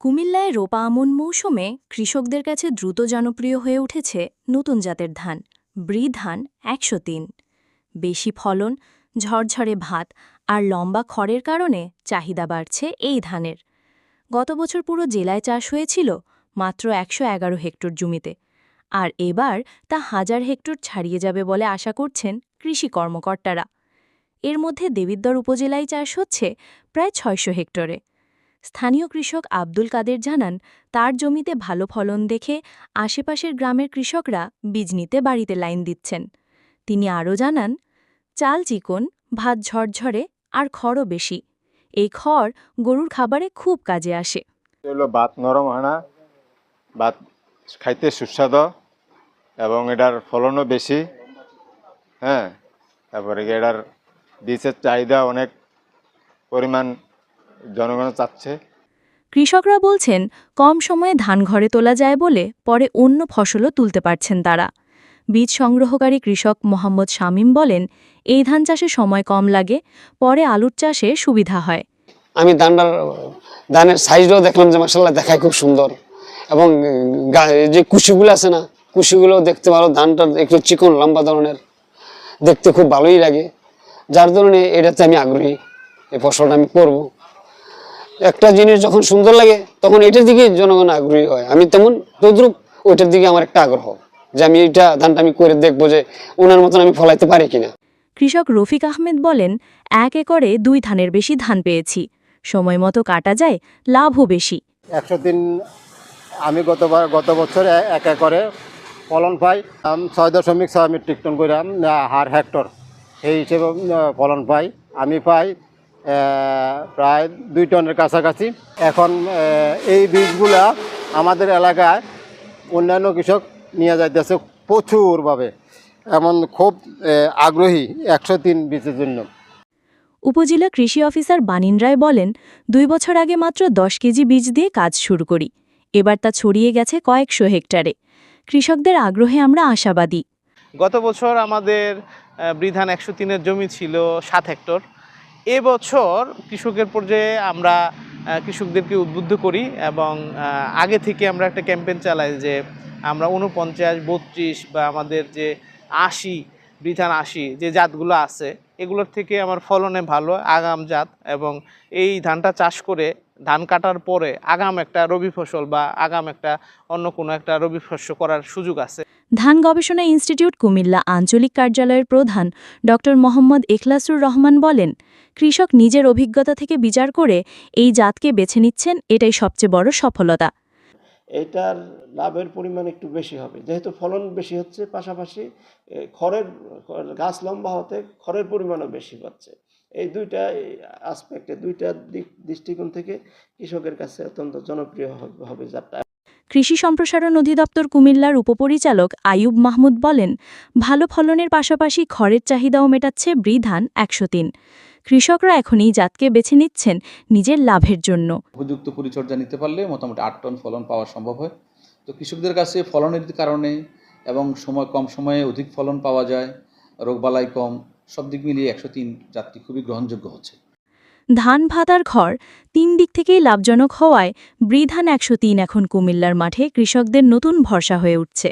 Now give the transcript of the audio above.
কুমিল্লায় রোপা আমন মৌসুমে কৃষকদের কাছে দ্রুত জনপ্রিয় হয়ে উঠেছে নতুন জাতের ধান ব্রি ধান একশো তিন। বেশি ফলন, ঝরঝরে ভাত আর লম্বা খড়ের কারণে চাহিদা বাড়ছে এই ধানের। গত বছর পুরো জেলায় চাষ হয়েছিল মাত্র একশো এগারো হেক্টর জমিতে। আর এবার তা হাজার হেক্টর ছাড়িয়ে যাবে বলে আশা করছেন কৃষি কর্মকর্তারা। এর মধ্যে দেবিদ্বর উপজেলায় চাষ হচ্ছে প্রায় ছয়শো হেক্টরে। স্থানীয় কৃষক আব্দুল কাদের জানান, তার জমিতে ভালো ফলন দেখে আশেপাশের গ্রামের কৃষকরা বীজ নিতে বাড়িতে লাইন দিচ্ছেন। তিনি আরও জানান, চাল চিকন, ভাত ঝরঝরে আর খড়ও বেশি। এই খড় গরুর খাবারে খুব কাজে আসে। ভাত নরম হানা, ভাত খাইতে সুস্বাদু এবং এটার ফলনও বেশি হ্যাঁ? তারপরে এটার বীজের চাহিদা অনেক পরিমাণ জনগণ চাচ্ছে। কৃষকরা বলছেন কম সময়ে ধান ঘরে তোলা যায় বলে পরে অন্য ফসলও তুলতে পারছেন তারা। বীজ সংগ্রহকারী কৃষক মোহাম্মদ শামীম বলেন এই ধান চাষে সময় কম লাগে পরে আলুর চাষে সুবিধা হয়। আমি ধানটার ধানের সাইজটাও দেখলাম যে মাসাল্লাহ দেখায় খুব সুন্দর। এবং যে কুশিগুলো আছে না কুশিগুলো দেখতে ভালো ধানটা একটু চিকন লম্বা ধরনের দেখতে খুব ভালোই লাগে। যার ধরনে এটাতে আমি আগ্রহী এই ফসলটা আমি করব। একটা জিনিস যখন সুন্দর লাগে তখন এটার দিকে জনগণ আগ্রহী হয়। আমি তেমন তদ্রুপ ওইটার দিকে আমার একটা আগ্রহ যে আমি এটা ধানটা আমি করে দেখব যে ওনার মতন আমি ফলাইতে পারি কিনা। কৃষক রফিক আহমেদ বলেন এক একরে দুই ধানের বেশি ধান পেয়েছি। সময় মতো কাটা যায় লাভও বেশি। একশো দিন আমি গতবার গত বছর এক একরে ফলন পাই। আম ছয় দশমিক ছয় মেট্রিক টন করে আম, হার হেক্টর। সেই হিসেবে ফলন পাই। আমি পাই প্রায় দুই টনের কাছাকাছি। এখন এই বীজগুলা আমাদের এলাকায় অন্যান্য কৃষক নিয়ে যাইতেছে প্রচুরভাবে। এমন খুব আগ্রহী একশো তিন বীজের জন্য। উপজেলা কৃষি অফিসার বানিন রায় বলেন দুই বছর আগে মাত্র দশ কেজি বীজ দিয়ে কাজ শুরু করি। এবার তা ছড়িয়ে গেছে কয়েকশো হেক্টরে। কৃষকদের আগ্রহে আমরা আশাবাদী। গত বছর আমাদের বৃধান একশো তিনের জমি ছিল সাত হেক্টর। এবছর কৃষকের পর্যায়ে আমরা কৃষকদেরকে উদ্বুদ্ধ করি এবং আগে থেকে আমরা একটা ক্যাম্পেন চালাই যে আমরা উনপঞ্চাশ বত্রিশ বা আমাদের যে আশি, বিধান আশি যে জাতগুলো আছে, এগুলোর থেকে আমার ফলনে ভালো আগাম জাত এবং এই ধানটা চাষ করে ধান কাটার পরে আগাম একটা রবি ফসল বা আগাম একটা অন্য কোনো একটা রবি শস্য করার সুযোগ আছে। ধান গবেষণা ইনস্টিটিউট কুমিল্লা আঞ্চলিক কার্যালয়ের প্রধান ড মোহাম্মদ এখলাসুর রহমান বলেন কৃষক নিজের অভিজ্ঞতা থেকে বিচার করে এই জাতকে বেছে নিচ্ছেন এটাই সবচেয়ে বড় সফলতা। এটার লাভের পরিমাণ একটু বেশি হবে। যেহেতু ফলন বেশি হচ্ছে পাশাপাশি খড়ের গাছ লম্বা হতে খড়ের পরিমাণও বেশি পাচ্ছে এই দুইটা আসপেক্টে দুইটা দিক দৃষ্টিকোণ থেকে কৃষকের কাছে অত্যন্ত জনপ্রিয় হবে- যাত্রা। কৃষি সম্প্রসারণ অধিদপ্তর কুমিল্লার উপপরিচালক আয়ুব মাহমুদ বলেন ভালো ফলনের পাশাপাশি খড়ের চাহিদাও মেটাচ্ছে ব্রি ধান একশো তিন। কৃষকরা এখন এই জাতকে বেছে নিচ্ছেন নিজের লাভের জন্য। উপযুক্ত পরিচর্যা নিতে পারলে মোটামুটি আট টন ফলন পাওয়া সম্ভব হয়। তো কৃষকদের কাছে ফলনের কারণে এবং সময় কম সময়ে অধিক ফলন পাওয়া যায় রোগবালাই কম সব দিক মিলিয়ে একশো তিন যাত্রী খুবই গ্রহণযোগ্য হচ্ছে। ধান ভাতার ঘর তিন দিক থেকেই লাভজনক হওয়ায় বৃধান একশো তিন এখন কুমিল্লার মাঠে কৃষকদের নতুন ভরসা হয়ে উঠছে।